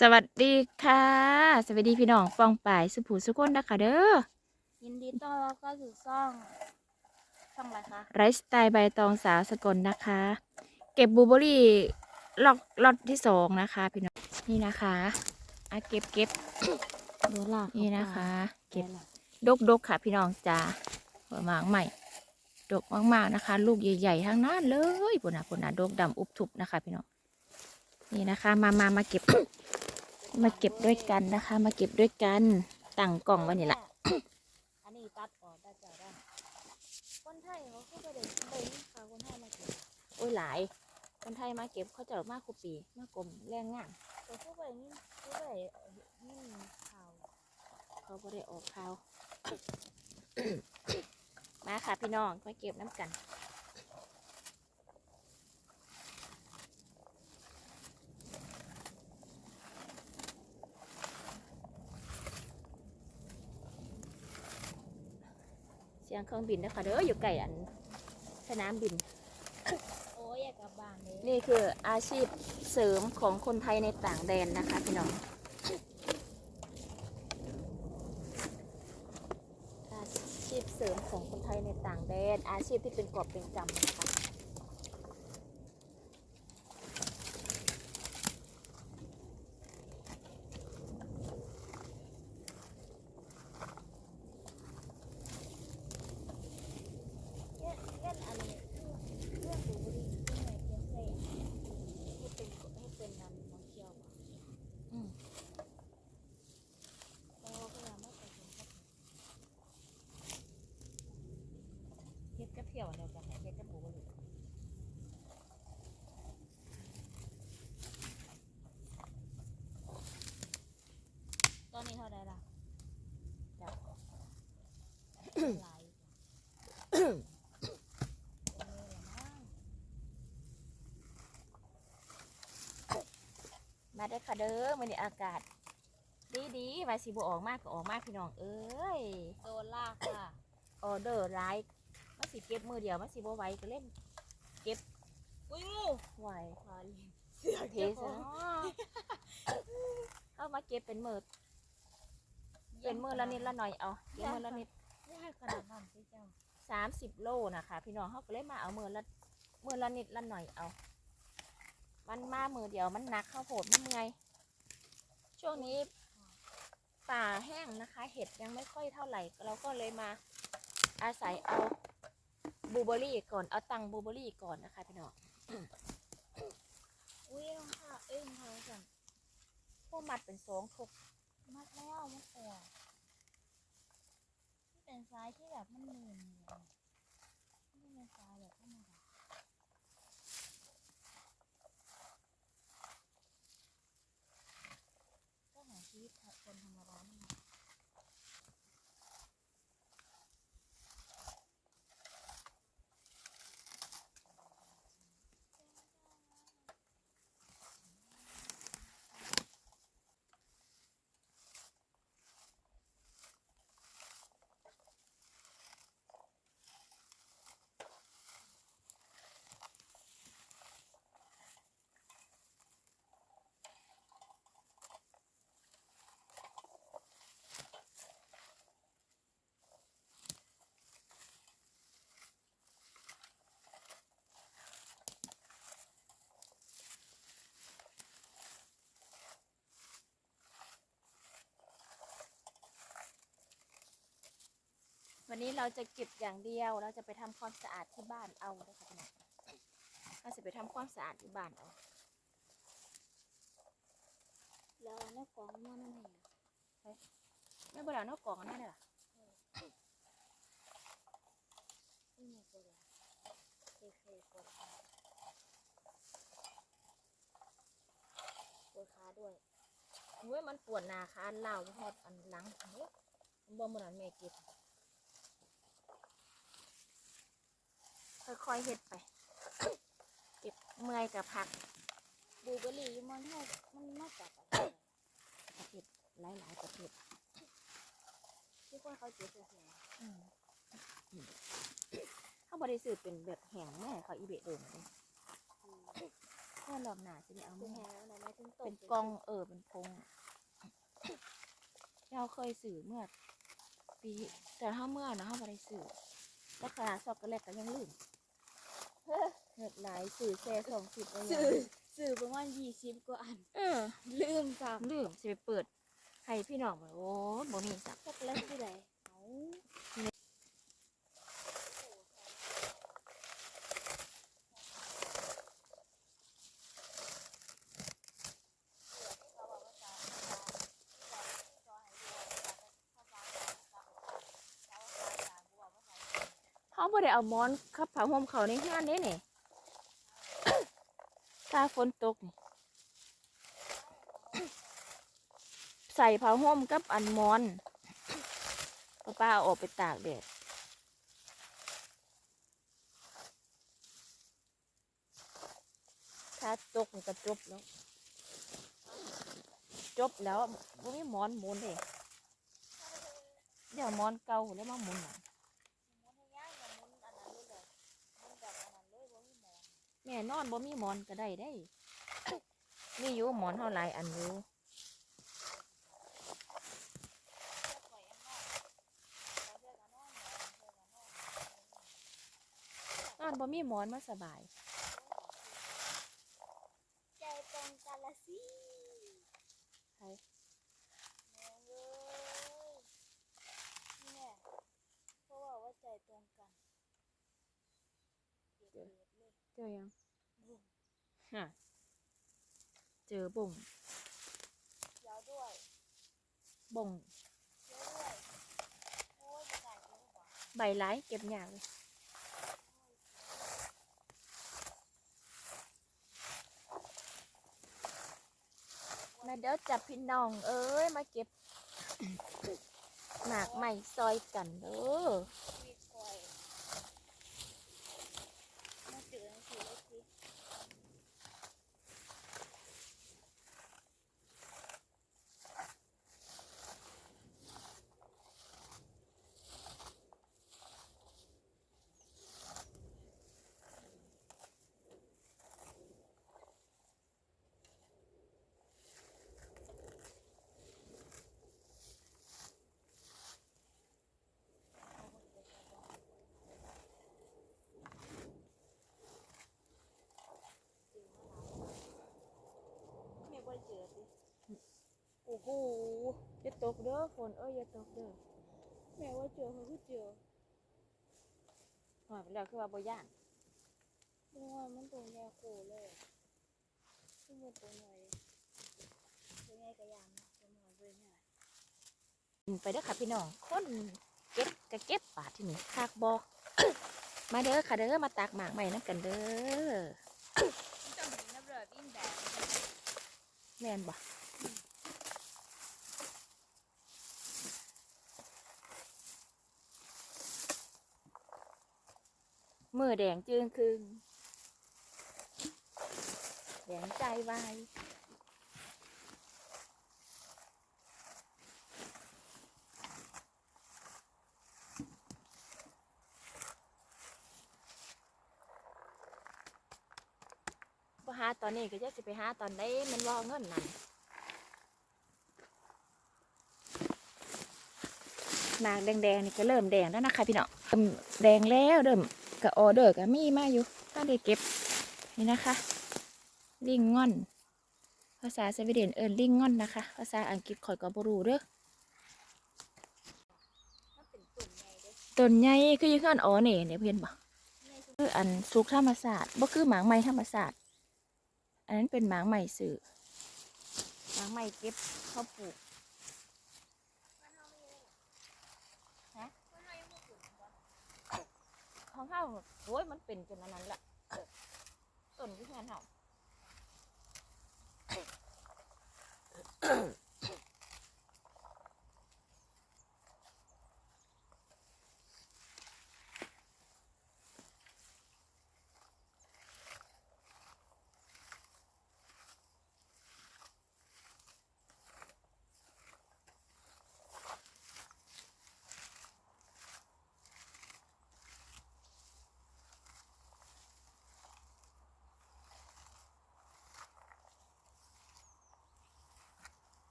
สวัสดีค่ะ สวัสดีพี่น้องฟองป่ายสุภูสุคนนะคะเด้อยินดีต้อนรับเข้าสู่ช่องช่องอะไรคะไรฟ์สไตล์ใบตองสาวสกลนะคะ เก็บบลูเบอรี่ล็อกล็อตที่สองนะคะพี่น้องนี่นะคะอะเก็บเก็บเดี๋ยวลากนี่นะคะเก็บเก็บดกดกค่ะ พี่น้องจ้าหัวหมากใหม่ดกมากๆนะคะ ลูกใหญ่ๆทั้งนั้นเลยปุ่นนะปุ่นนะดกดำอุบทุบนะคะ พี่น้อง นี่นะคะ มามามาเก็บ มาเก็บด้วยกันนะคะ มาเก็บด้วยกันตั้งกล่องไว้นี่แหละอันนี้ตัดออกได้จ้ะได้คนไทยเขาก็ไปเดินไปนี่ค่ะคนไทยมาเก็บโอ้ยหลาย คนไทยมาเก็บเขาจะมากคุปีมากกลมแรงงานแต่ผู้ไปนี่ผู้ไปนี่ข่าวเขาก็ได้ออกข่าวมาค่ะพี่น้องมาเก็บน้ำกัน สียงเครื่องบินนะคะเด้ออยู่ไกลอันสนามบิน โอ้ยอยากกลับบ้านเลยนี่คืออาชีพเสริมของคนไทยในต่างแดนนะคะพี่น้อง อาชีพเสริมของคนไทยในต่างแดน อาชีพที่เป็นกอบเป็นกำนะคะ เล่นเล่นอันนี้เรื่องดูดีที่ไหนเพียงใส่ให้เป็นให้เป็นน้ำมองเคียวบ่ อืม แล้วก็ยังไม่ไปถึงกับ เฮ็ดกับเพียวเดียวกันเฮ็ดกับหมูบะหรี่ ตอนนี้เท่าไหร่ล่ะ จ้ะ หลายเออละมั้ง มาได้อค่ะเด้อมื้อนี้อากาศ ดีดีๆว่าสิบ่ออกมากก็ออกมากพี่น้องเอ้ยโดนลากค่ะออเดอร์หลายมันสิเก็บมือเดียวมันสิบ่ไหวก็เล่นอุ้ยงูไหวพาลีเสือเทเก็บซะเนาะเอามาเก็บเป็นมือเป็นมือละนิดละหน่อยเอาเก็บมือละนิดยากขนาดนั้นพี่เจ้าสามสิบโลนะคะพี่น้องเขาก็เลยมาเอามือละมือละนิดละหน่อยเอา มันมามือเดียวมันหนักข้าวโพดมันเมื่อยช่วงนี้ป่าแห้งนะคะ เห็ดยังไม่ค่อยเท่าไหร่ เราก็เลยมาอาศัยเอาบลูเบอรี่ก่อนเอาตังบลูเบอรี่ก่อนนะคะพี่น้องอุ้ยรองเท้าเอ้ยรองเท้าสั่นพวกมัดเป็นสองทกมัดแล้วมันออกที่เป็นซ้ายที่แบบมันหนืนอยู่นี่เป็นซ้ายแบบธรรมดาก็หาชีวิต คนธรรมดา วันนี้เราจะเก็บอย่างเดียว เราจะไปทำความสะอาดที่บ้านเอานะคะพี่น้องเราจะไปทำความสะอาดที่บ้านเอาแล้วเอาแล้วกองมันนั่นเองไม่เป็นไรนกกองนั่นเลยนี่ไงตัวเดียเคเคปวดขาปวดขาด้วยเฮ้ยมันปวดหนาค่ะอันเล่าพอดอันหลังเฮ้ยบ่หมือนอันแม่เก็บ ค่อยๆเฮ็ดไป เก็บเมื่อยกับพักบลูเบอร์รี่อยู่มันเท่ามันมาจากอะไรประเภทหลายๆประเภทที่คนเขาเจ็บเสียอืมเขาบริสุทธิ์เป็นแบบแห้งแม่เขาอีเบะเดิมเลยๆแค่รอบหน้าสิได้เอาเป็นเมื่อแหงนะไม่ถึงตกเป็นกล่องเออเป็นพงเราเคยสื่อเมื่อปีแต่ถ้าเมื่อนะเขาไม่ได้สื่อราคาช็อกโกแลตก็ยังลืม เงิดหลายสื่อแซ่สองสิบเลยสื่อสื่อประมาณยี่สิบกว่าอัน เออลืมซ้ลืมสิไปเปิดให้พี่น้องบอกโอ้บ่มีสักำช็อกโกแลตที่ไหนเอา เอามอนขับผ้าห่มเขาในห้านนี้นี่ถ้าฝนตกนี่ใส่ผ้าห่มกับอันมอนป้าป้าเอาออกไปตากแดดถ้าตกมันก็จบแล้ว จบแล้วบ่มีหมอนหมุนเลยเดี๋ยวหมอนเก่าแล้วมาหมุนหลังมุ นอนบ่มีหมอนก็ได้ได้ มีอยู่หมอนเท่าหลายอันอยู่เลือกไว้อันนอกแล้วเลือกอันนอกหมอนเลือกอันนอกนอนบ่มีหมอนมาสบาย ใจตรงกันละสิใช่แม่เอ้ยนี่แหละเพราะว่าว่าใจตรงกันเก็บเกิดเลยเจอยังบุ้ม ฮะเจอบ่งยาวด้วยบ่งเยอะด้วยโอ้ยจะได้เยอะกว่าใบหลายเก็บยากเลยมาเดี๋ยวจับพี่น้อง เอ้ย มาเก็บหมากใหม่ซอยกันเด้อ ชีวิตคอยมาเจอหนังสือเลยสิ แม่บ่ได้เจอสิโอ้โห อย่า ตกเด้อฝนเอ้ยอย่าตกเด้อแม่ว่าเจอเขาคือเจอหอยไปแล้วคือว่าบ่ย่านเมื่อวานมันตัวใหญ่โคเลยซึ่งมันตัวหน่อยตัวใหญ่กระยานนะตัวหน่อยด้วยเนี่ยไปเด้อค่ะพี่น้องคนเก็บก็เก็บบาทที่นี่คากบอก มาเด้อค่ะเด้อมาตักหมากใหม่น้ำกันเด้อต้องมีน้ำเลือดวิ่งแบบแม่นบ่ มือแดงจึงคืงแดงใจวายบ่หาตอนนี้ก็จะสิไปหาตอนได้มันรอเงินนั่นหมากแดงๆนี่ก็เริ่มแดงแล้วนะคะพี่เริ่มแดงแล้วเริ่ม ก็ออเดอร์ก็มีมาอยู่ถ้าได้เก็บนี่นะคะ ลิงง่อน ภาษาสวีเดนเอินลิงง่อนนะคะ ภาษาอังกฤษข่อยก็บรูเด้อต้นใหญ่คือยังเงินอ๋อนี่เนี่ยเพื่อนบ่ในสุดคืออันสุกธรรมศาสตร์บ่คือหมางไม้ธรรมศาสตร์อันนั้นเป็นหมางไม้สื่อหมางไม้เก็บเข้าปลูก มันเฮามีเลย ฮะ มันเฮายังบ่ถึงบ่ ของเฮาโอ้ยมันเป็นจนอันนั้นละต้นที่งานเฮา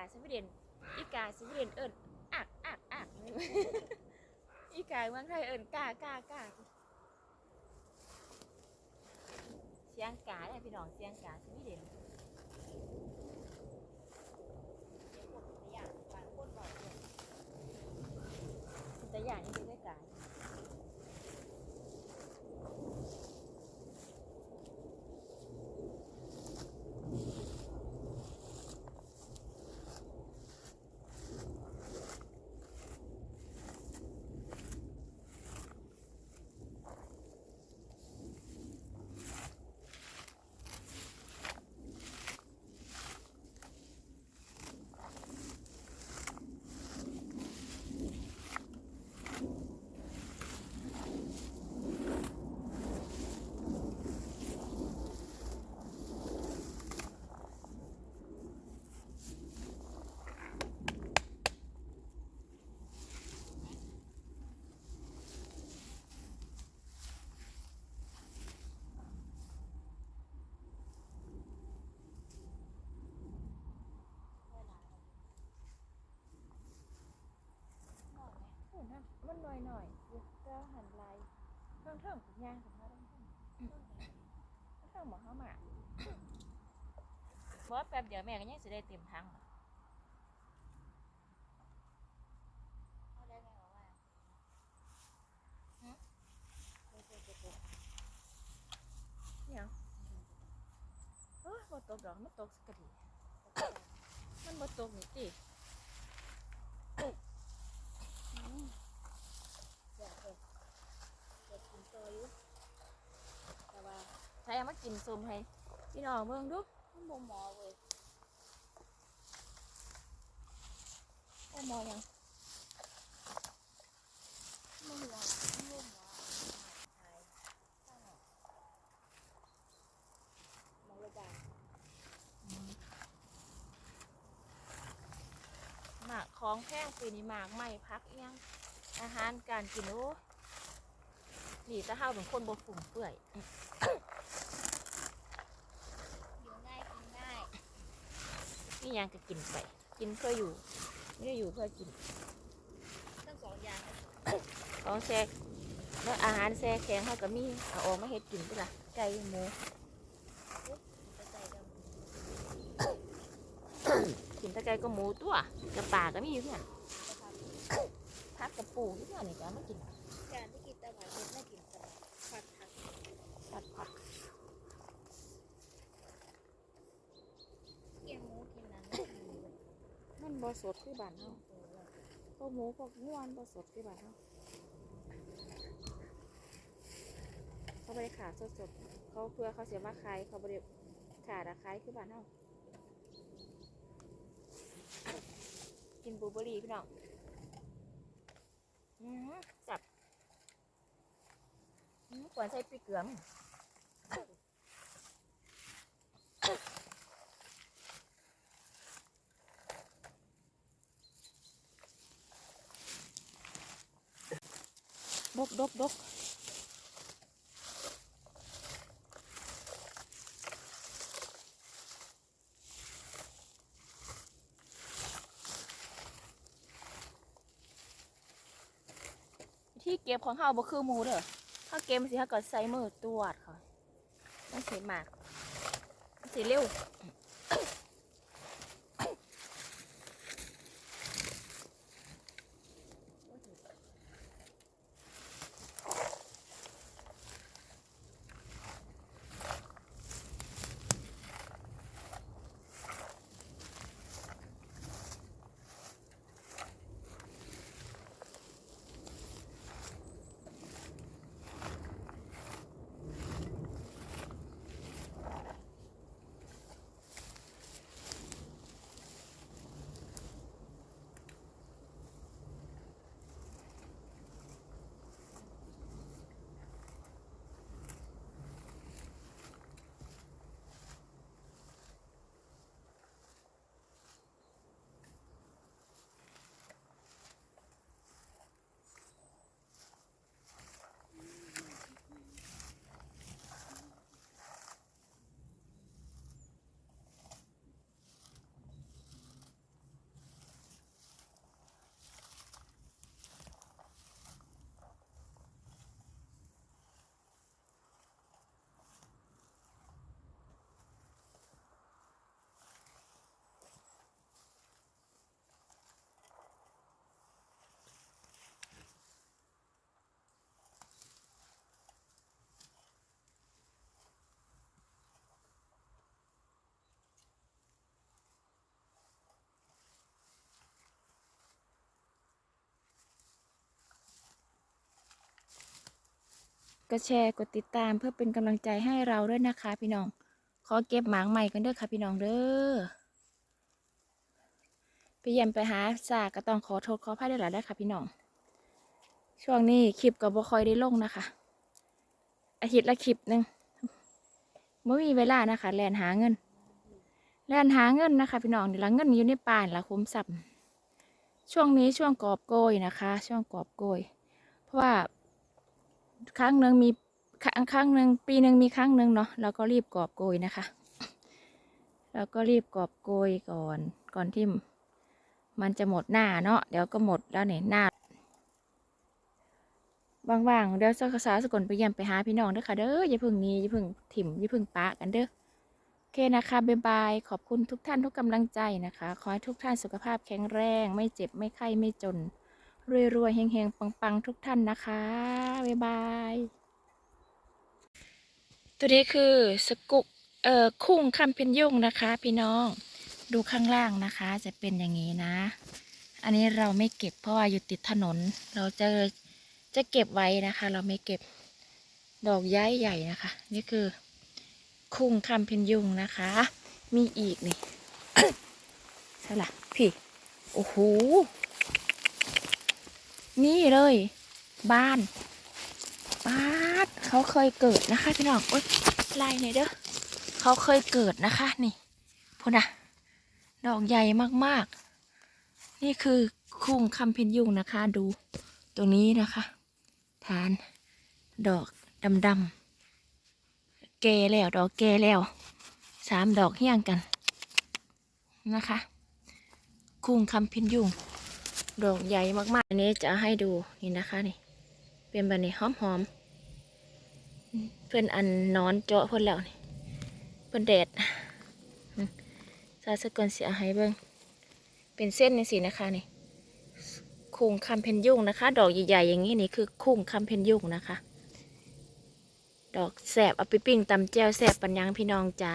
าสวีเดนอีกาสวีเดนเอิญอักอักอักอีกาเมืองไทยเอิญกากากาเสียงกาเนี่ยพี่น้องเสียงกาสวีเดนอนแต่อย่างนี้ นะมันหน่อยหน่อยๆอยู่ก็หันลายเท่องเท่งๆย่างของเขาเท่งเท่งเท่งบอเขามาเพราะแป๊บเดียวแม่ก็ยังสิได้เต็มทั้งเขางเนี่ยเฮ้ยบ่ตกดอกมันตกสกกดีมันบ่ตกนี่ติ อยากเลยอยากกินตัว อยู่แต่ว่าใช้เอามากินส้มให้พี่น้องเบิ่งดูมันบ่หมอเว้ยโอ้มอยังมันหัวมันบ่หมอมองระบาดหมากของแพงปีนี้หมากไม่พักเอียงอาหารการกินโอ้ นี่ถ้าเฮาเป็นคนบ่ฟุ่มเฟื่อยอยู่ง่ายกินง่ายนี่ยังก็กินไป กินเพื่ออยู่ ไม่ได้อยู่เพื่อกินทั้งสองอย่างของแซ่แล้วอาหารแซ่แข็งเขาก็มีเอาออกมาเฮ็ดกินด้วยล่ะไก่หมูจะใส่กันกินแตะไก่ก็หมูตัวกับปลาก็มีอยู่เนี่ยนะครับพักกับปูอยู่เนี่ยนี่ก็เอามากิน การที่กินตะวันเป็นไม่กินตะวันผัดผัก ผัดผัก เกี่ยงหมูกินนั้นไม่กินเลย มัน บ่สดคือบ้านเฮาพวกหมูพวกง่วนบ่สดคือบ้านเฮาเขาบ่ได้ขาสดๆเขาเพื่อเขาเสียมาขายเขาบ่ได้ขาดาขายคือบ้านเฮากินบูเบอรี่พี่น้องอืมจับอืมควรใส่พริกเกลือม ดกดกดกที่เก็บของเฮาบ่คือหมูเด้อถ้าเก็บสิเฮาก็ใส่มือตรวจค่ะมันสิมากมันสิเร็ว กดแชร์กดติดตามเพื่อเป็นกำลังใจให้เราด้วยนะคะ พี่น้อง ขอเก็บหมางใหม่กันเด้อค่ะพี่น้องเด้อไปเยี่ยมไปหาสากก็ต้องขอโทษขออภัยด้วยหละได้ค่ะพี่น้อง ช่วงนี้คลิปก็บ่ค่อยได้ลงนะคะ อาทิตย์ละคลิปหนึ่งไม่มีเวลานะคะแลนหาเงินแลนหาเงินนะคะ พี่น้องเดี๋ยวละเงินอยู่ในป่านละคุ้มสับช่วงนี้ช่วงกอบโกยนะคะ ช่วงกอบโกย เพราะว่า ครั้งหนึ่งมีครั้งครั้งหนึ่งปีหนึ่งมีครั้งหนึ่งเนาะเราก็รีบกอบโกยนะคะแล้วก็รีบกอบโกยก่อนก่อนที่มันจะหมดหน้าเนาะเดี๋ยวก็หมดแล้วเนี่ยหน้าว่างๆเดี๋ยวสักษาสกลไปเยี่ยมไปหาพี่น้องเด้อค่ะเด้ออย่าพึ่งนี้อย่าพึ่งถิ่มอย่าพึ่งปะกันเด้อโอเคนะคะบ๊ายบายขอบคุณทุกท่านทุกกำลังใจนะคะ ขอให้ทุกท่านสุขภาพแข็งแรง ไม่เจ็บไม่ไข้ไม่จน รวยๆเฮงๆ ปังๆ ทุกท่านนะคะ บ๊ายบาย ตัวนี้คือสกุกเอ่อคุ้งคำเพ็ญยุ่งนะคะ พี่น้องดูข้างล่างนะคะจะเป็นอย่างนี้นะ อันนี้เราไม่เก็บเพราะว่าอยู่ติดถนน เราจะจะเก็บไว้นะคะ เราไม่เก็บดอกย้ายใหญ่นะคะ นี่คือคุ้งคำเพ็ญยุ่งนะคะ มีอีกนี่ใช่ละพี่ โอ้โห นี่เลย บ้านบ้านเขาเคยเกิดนะคะพี่น้องโอ๊ยไล่หน่อยเด้อเขาเคยเกิดนะคะ นี่พูดนะดอกใหญ่มากๆ นี่คือคุ้งคำเพ็ญยุงนะคะ ดูตรงนี้นะคะ ฐาน ดอกดำๆแก่แล้ว ดอกแก่แล้วสามดอกเฮี้ยงกันนะคะ คุ้งคำเพ็ญยุง ดอกใหญ่มากๆ อันนี้จะให้ดูนี่นะคะนี่ เป็นแบบนี้หอมหอมๆอืมเพื่อนอันนอนเจาะเพื่อนแล้วนี่เพื่อนแดดซาสกอนเสียหายเบิ้งเป็นเส้นนี่สินะคะนี่คุงคำเพนยุ่งนะคะ ดอกใหญ่ๆอย่างนี้นี่คือคุงคำเพนยุ่งนะคะ ดอกแสบเอาไปปิ้งตำแจ่วแสบปัญญังพี่น้องจ้า